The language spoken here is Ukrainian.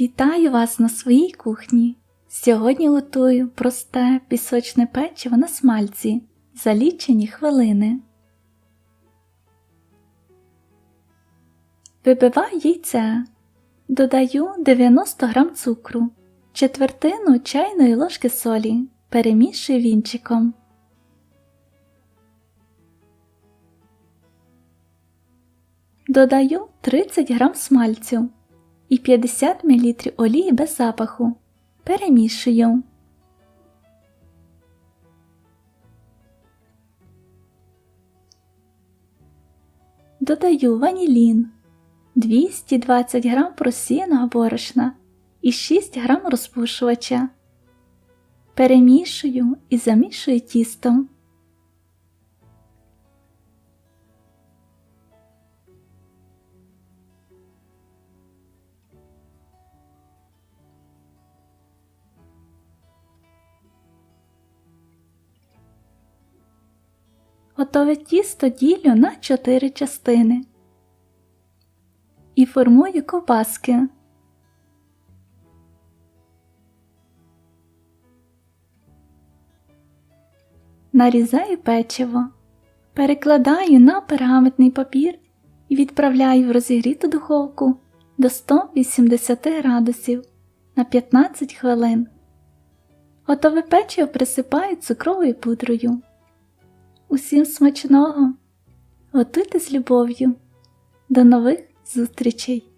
Вітаю вас на своїй кухні. Сьогодні готую просте пісочне печиво на смальці за лічені хвилини. Вибиваю яйце. Додаю 90 г цукру, четвертину чайної ложки солі. Перемішую вінчиком. Додаю 30 г смальцю і 50 мл олії без запаху. Перемішую. Додаю ванілін, 220 г просіяного борошна і 6 г розпушувача. Перемішую і замішую тістом. Готове тісто ділю на 4 частини і формую ковбаски. Нарізаю печиво, перекладаю на пергаментний папір і відправляю в розігріту духовку до 180 градусів на 15 хвилин. Готове печиво присипаю цукровою пудрою. Усім смачного! Готуйте з любов'ю! До нових зустрічей!